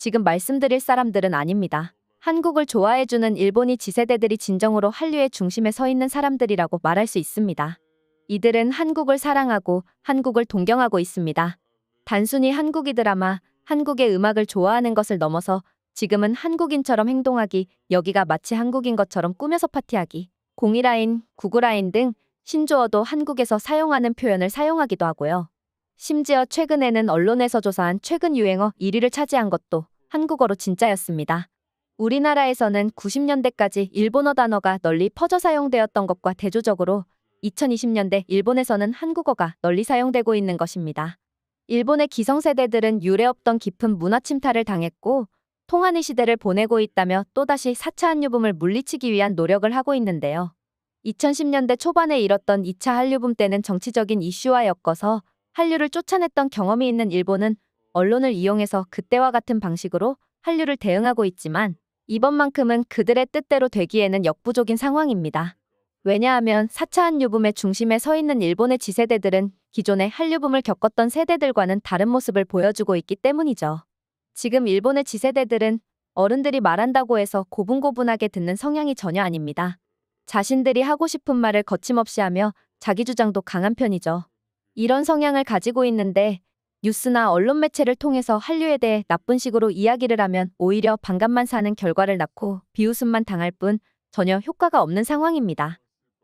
지금 말씀드릴 사람들은 아닙니다. 한국을 좋아해주는 일본이 지세대들이 진정으로 한류의 중심에 서 있는 사람들이라고 말할 수 있습니다. 이들은 한국을 사랑하고 한국을 동경하고 있습니다. 단순히 한국이 드라마, 한국의 음악을 좋아하는 것을 넘어서 지금은 한국인처럼 행동하기, 여기가 마치 한국인 것처럼 꾸며서 파티하기, 공이라인, 구구라인 등 신조어도 한국에서 사용하는 표현을 사용하기도 하고요. 심지어 최근에는 언론에서 조사한 최근 유행어 1위를 차지한 것도 한국어로 진짜였습니다. 우리나라에서는 90년대까지 일본어 단어가 널리 퍼져 사용되었던 것과 대조적으로 2020년대 일본에서는 한국어가 널리 사용되고 있는 것입니다. 일본의 기성세대들은 유례없던 깊은 문화 침탈을 당했고 통한의 시대를 보내고 있다며 또다시 4차 한류붐을 물리치기 위한 노력을 하고 있는데요. 2010년대 초반에 일었던 2차 한류붐 때는 정치적인 이슈와 엮어서 한류를 쫓아냈던 경험이 있는 일본은 언론을 이용해서 그때와 같은 방식으로 한류를 대응하고 있지만 이번만큼은 그들의 뜻대로 되기에는 역부족인 상황입니다. 왜냐하면 4차 한류붐의 중심에 서 있는 일본의 지세대들은 기존의 한류붐을 겪었던 세대들과는 다른 모습을 보여주고 있기 때문이죠. 지금 일본의 지세대들은 어른들이 말한다고 해서 고분고분하게 듣는 성향이 전혀 아닙니다. 자신들이 하고 싶은 말을 거침없이 하며 자기 주장도 강한 편이죠. 이런 성향을 가지고 있는데 뉴스나 언론 매체를 통해서 한류에 대해 나쁜 식으로 이야기를 하면 오히려 반감만 사는 결과를 낳고 비웃음만 당할 뿐 전혀 효과가 없는 상황입니다.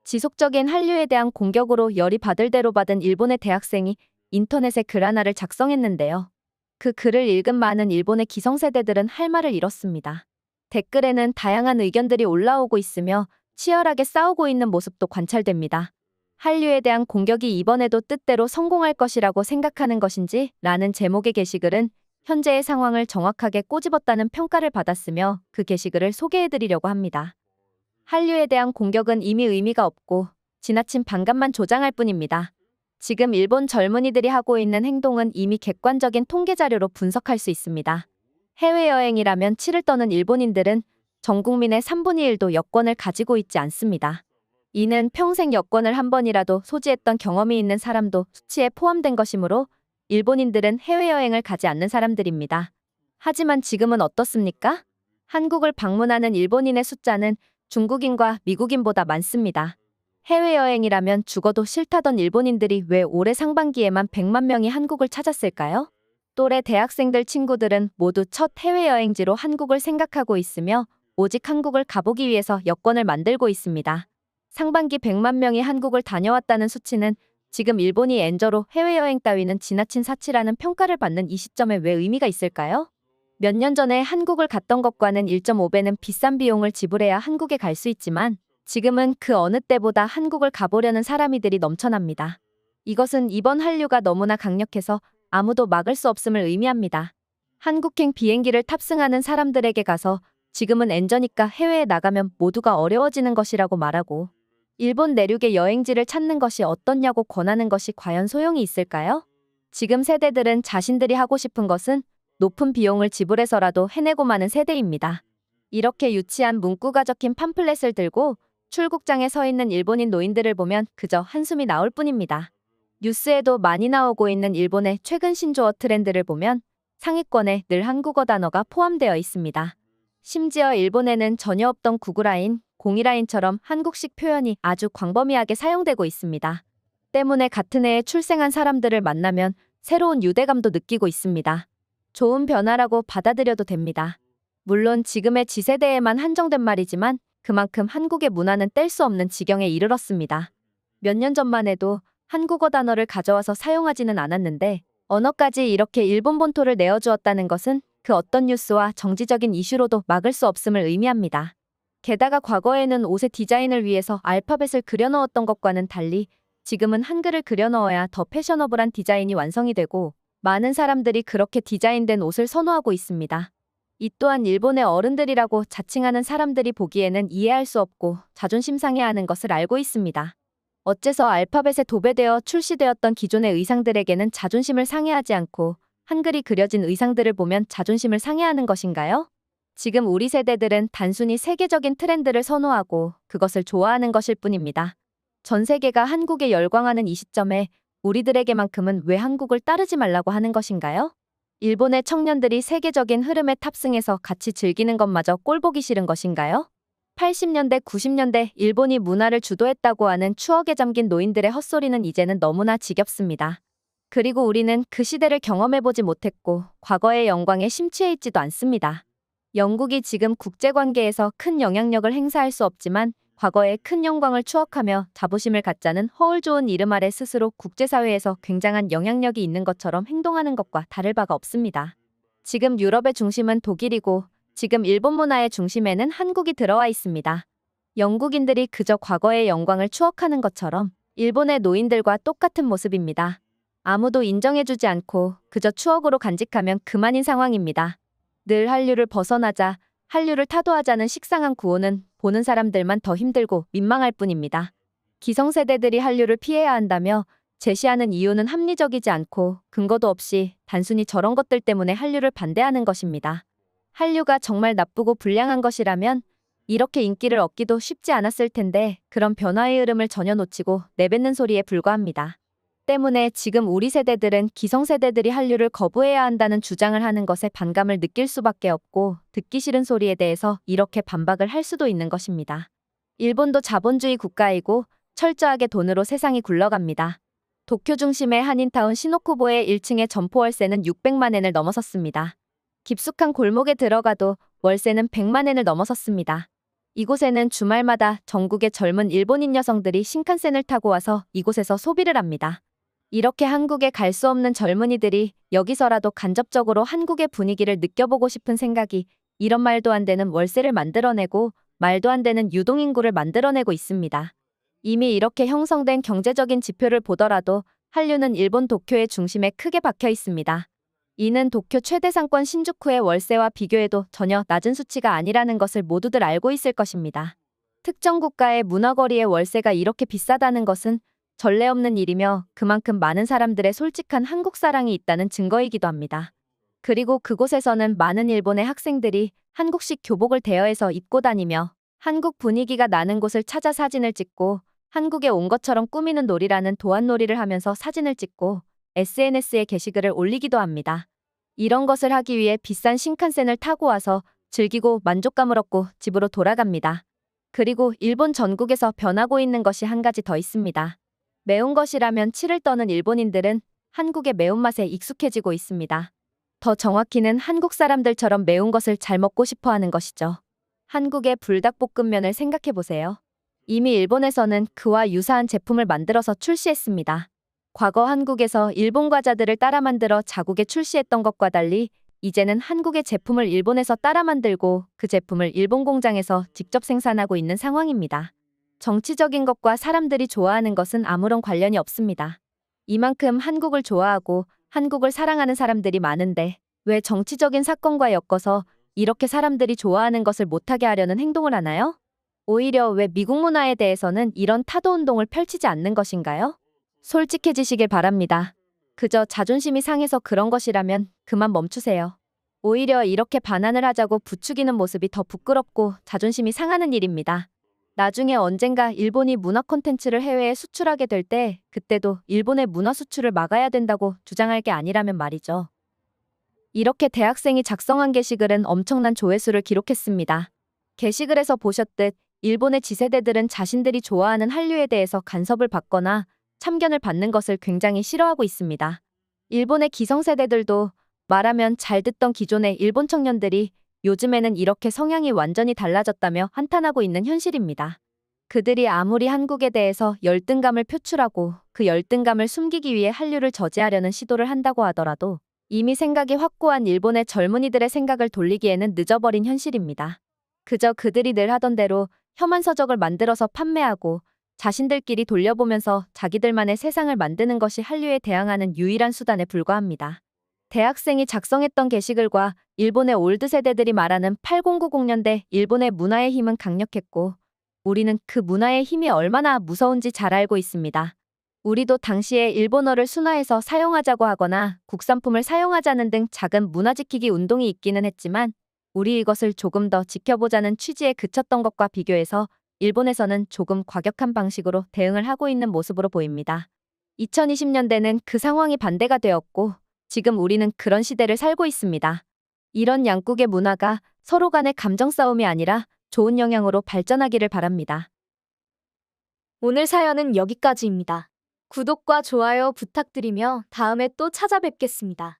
지속적인 한류에 대한 공격으로 열이 받을 대로 받은 일본의 대학생이 인터넷에 글 하나를 작성했는데요. 그 글을 읽은 많은 일본의 기성세대들은 할 말을 잃었습니다. 댓글에는 다양한 의견들이 올라오고 있으며 치열하게 싸우고 있는 모습도 관찰됩니다. 한류에 대한 공격이 이번에도 뜻대로 성공할 것이라고 생각하는 것인지 라는 제목의 게시글은 현재의 상황을 정확하게 꼬집었다는 평가를 받았으며 그 게시글을 소개해드리려고 합니다. 한류에 대한 공격은 이미 의미가 없고 지나친 반감만 조장할 뿐입니다. 지금 일본 젊은이들이 하고 있는 행동은 이미 객관적인 통계 자료로 분석할 수 있습니다. 해외여행이라면 치를 떠는 일본인들은 전 국민의 3분의 1도 여권을 가지고 있지 않습니다. 이는 평생 여권을 한 번이라도 소지했던 경험이 있는 사람도 수치에 포함된 것이므로 일본인들은 해외여행을 가지 않는 사람들입니다. 하지만 지금은 어떻습니까? 한국을 방문하는 일본인의 숫자는 중국인과 미국인보다 많습니다. 해외여행이라면 죽어도 싫다던 일본인들이 왜 올해 상반기에만 100만 명이 한국을 찾았을까요? 또래 대학생들 친구들은 모두 첫 해외여행지로 한국을 생각하고 있으며 오직 한국을 가보기 위해서 여권을 만들고 있습니다. 상반기 100만 명이 한국을 다녀왔다는 수치는 지금 일본이 엔저로 해외여행 따위는 지나친 사치라는 평가를 받는 이 시점에 왜 의미가 있을까요? 몇 년 전에 한국을 갔던 것과는 1.5배는 비싼 비용을 지불해야 한국에 갈 수 있지만 지금은 그 어느 때보다 한국을 가보려는 사람이들이 넘쳐납니다. 이것은 이번 한류가 너무나 강력해서 아무도 막을 수 없음을 의미합니다. 한국행 비행기를 탑승하는 사람들에게 가서 지금은 엔저니까 해외에 나가면 모두가 어려워지는 것이라고 말하고 일본 내륙의 여행지를 찾는 것이 어떻냐고 권하는 것이 과연 소용이 있을까요? 지금 세대들은 자신들이 하고 싶은 것은 높은 비용을 지불해서라도 해내고 마는 세대입니다. 이렇게 유치한 문구가 적힌 팜플렛을 들고 출국장에 서 있는 일본인 노인들을 보면 그저 한숨이 나올 뿐입니다. 뉴스에도 많이 나오고 있는 일본의 최근 신조어 트렌드를 보면 상위권에 늘 한국어 단어가 포함되어 있습니다. 심지어 일본에는 전혀 없던 구구라인, 공이라인처럼 한국식 표현이 아주 광범위하게 사용되고 있습니다. 때문에 같은 해에 출생한 사람들을 만나면 새로운 유대감도 느끼고 있습니다. 좋은 변화라고 받아들여도 됩니다. 물론 지금의 지세대에만 한정된 말이지만 그만큼 한국의 문화는 뗄 수 없는 지경에 이르렀습니다. 몇 년 전만 해도 한국어 단어를 가져와서 사용하지는 않았는데 언어까지 이렇게 일본 본토를 내어주었다는 것은 그 어떤 뉴스와 정치적인 이슈로도 막을 수 없음을 의미합니다. 게다가 과거에는 옷의 디자인을 위해서 알파벳을 그려넣었던 것과는 달리 지금은 한글을 그려넣어야 더 패셔너블한 디자인이 완성이 되고 많은 사람들이 그렇게 디자인된 옷을 선호하고 있습니다. 이 또한 일본의 어른들이라고 자칭하는 사람들이 보기에는 이해할 수 없고 자존심 상해하는 것을 알고 있습니다. 어째서 알파벳에 도배되어 출시되었던 기존의 의상들에게는 자존심을 상해하지 않고 한글이 그려진 의상들을 보면 자존심을 상해하는 것인가요? 지금 우리 세대들은 단순히 세계적인 트렌드를 선호하고 그것을 좋아하는 것일 뿐입니다. 전 세계가 한국에 열광하는 이 시점에 우리들에게만큼은 왜 한국을 따르지 말라고 하는 것인가요? 일본의 청년들이 세계적인 흐름에 탑승해서 같이 즐기는 것마저 꼴보기 싫은 것인가요? 80년대, 90년대 일본이 문화를 주도했다고 하는 추억에 잠긴 노인들의 헛소리는 이제는 너무나 지겹습니다. 그리고 우리는 그 시대를 경험해보지 못했고 과거의 영광에 심취해 있지도 않습니다. 영국이 지금 국제관계에서 큰 영향력을 행사할 수 없지만 과거의 큰 영광을 추억하며 자부심을 갖자는 허울 좋은 이름 아래 스스로 국제사회에서 굉장한 영향력이 있는 것처럼 행동하는 것과 다를 바가 없습니다. 지금 유럽의 중심은 독일이고 지금 일본 문화의 중심에는 한국이 들어와 있습니다. 영국인들이 그저 과거의 영광을 추억하는 것처럼 일본의 노인들과 똑같은 모습입니다. 아무도 인정해주지 않고 그저 추억으로 간직하면 그만인 상황입니다. 늘 한류를 벗어나자, 한류를 타도하자는 식상한 구호는 보는 사람들만 더 힘들고 민망할 뿐입니다. 기성세대들이 한류를 피해야 한다며 제시하는 이유는 합리적이지 않고 근거도 없이 단순히 저런 것들 때문에 한류를 반대하는 것입니다. 한류가 정말 나쁘고 불량한 것이라면 이렇게 인기를 얻기도 쉽지 않았을 텐데 그런 변화의 흐름을 전혀 놓치고 내뱉는 소리에 불과합니다. 때문에 지금 우리 세대들은 기성세대들이 한류를 거부해야 한다는 주장을 하는 것에 반감을 느낄 수밖에 없고 듣기 싫은 소리에 대해서 이렇게 반박을 할 수도 있는 것입니다. 일본도 자본주의 국가이고 철저하게 돈으로 세상이 굴러갑니다. 도쿄 중심의 한인타운 시노쿠보의 1층의 점포 월세는 600만 엔을 넘어섰습니다. 깊숙한 골목에 들어가도 월세는 100만 엔을 넘어섰습니다. 이곳에는 주말마다 전국의 젊은 일본인 여성들이 신칸센을 타고 와서 이곳에서 소비를 합니다. 이렇게 한국에 갈 수 없는 젊은이들이 여기서라도 간접적으로 한국의 분위기를 느껴보고 싶은 생각이 이런 말도 안 되는 월세를 만들어내고 말도 안 되는 유동인구를 만들어내고 있습니다. 이미 이렇게 형성된 경제적인 지표를 보더라도 한류는 일본 도쿄의 중심에 크게 박혀 있습니다. 이는 도쿄 최대 상권 신주쿠의 월세와 비교해도 전혀 낮은 수치가 아니라는 것을 모두들 알고 있을 것입니다. 특정 국가의 문화거리의 월세가 이렇게 비싸다는 것은 전례 없는 일이며 그만큼 많은 사람들의 솔직한 한국 사랑이 있다는 증거이기도 합니다. 그리고 그곳에서는 많은 일본의 학생들이 한국식 교복을 대여해서 입고 다니며 한국 분위기가 나는 곳을 찾아 사진을 찍고 한국에 온 것처럼 꾸미는 놀이라는 도안놀이를 하면서 사진을 찍고 SNS에 게시글을 올리기도 합니다. 이런 것을 하기 위해 비싼 신칸센을 타고 와서 즐기고 만족감을 얻고 집으로 돌아갑니다. 그리고 일본 전국에서 변하고 있는 것이 한 가지 더 있습니다. 매운 것이라면 치를 떠는 일본인들은 한국의 매운맛에 익숙해지고 있습니다. 더 정확히는 한국 사람들처럼 매운 것을 잘 먹고 싶어 하는 것이죠. 한국의 불닭볶음면을 생각해 보세요. 이미 일본에서는 그와 유사한 제품을 만들어서 출시했습니다. 과거 한국에서 일본 과자들을 따라 만들어 자국에 출시했던 것과 달리 이제는 한국의 제품을 일본에서 따라 만들고 그 제품을 일본 공장에서 직접 생산하고 있는 상황입니다. 정치적인 것과 사람들이 좋아하는 것은 아무런 관련이 없습니다. 이만큼 한국을 좋아하고 한국을 사랑하는 사람들이 많은데 왜 정치적인 사건과 엮어서 이렇게 사람들이 좋아하는 것을 못하게 하려는 행동을 하나요? 오히려 왜 미국 문화에 대해서는 이런 타도 운동을 펼치지 않는 것인가요? 솔직해지시길 바랍니다. 그저 자존심이 상해서 그런 것이라면 그만 멈추세요. 오히려 이렇게 반환을 하자고 부추기는 모습이 더 부끄럽고 자존심이 상하는 일입니다. 나중에 언젠가 일본이 문화 콘텐츠를 해외에 수출하게 될 때 그때도 일본의 문화 수출을 막아야 된다고 주장할 게 아니라면 말이죠. 이렇게 대학생이 작성한 게시글은 엄청난 조회수를 기록했습니다. 게시글에서 보셨듯 일본의 지세대들은 자신들이 좋아하는 한류에 대해서 간섭을 받거나 참견을 받는 것을 굉장히 싫어하고 있습니다. 일본의 기성세대들도 말하면 잘 듣던 기존의 일본 청년들이 요즘에는 이렇게 성향이 완전히 달라졌다며 한탄하고 있는 현실입니다. 그들이 아무리 한국에 대해서 열등감을 표출하고 그 열등감을 숨기기 위해 한류를 저지하려는 시도를 한다고 하더라도 이미 생각이 확고한 일본의 젊은이들의 생각을 돌리기에는 늦어버린 현실입니다. 그저 그들이 늘 하던 대로 혐한 서적을 만들어서 판매하고 자신들끼리 돌려보면서 자기들만의 세상을 만드는 것이 한류에 대항하는 유일한 수단에 불과합니다. 대학생이 작성했던 게시글과 일본의 올드 세대들이 말하는 8090년대 일본의 문화의 힘은 강력했고 우리는 그 문화의 힘이 얼마나 무서운지 잘 알고 있습니다. 우리도 당시에 일본어를 순화해서 사용하자고 하거나 국산품을 사용하자는 등 작은 문화 지키기 운동이 있기는 했지만 우리 이것을 조금 더 지켜보자는 취지에 그쳤던 것과 비교해서 일본에서는 조금 과격한 방식으로 대응을 하고 있는 모습으로 보입니다. 2020년대는 그 상황이 반대가 되었고 지금 우리는 그런 시대를 살고 있습니다. 이런 양국의 문화가 서로 간의 감정 싸움이 아니라 좋은 영향으로 발전하기를 바랍니다. 오늘 사연은 여기까지입니다. 구독과 좋아요 부탁드리며 다음에 또 찾아뵙겠습니다.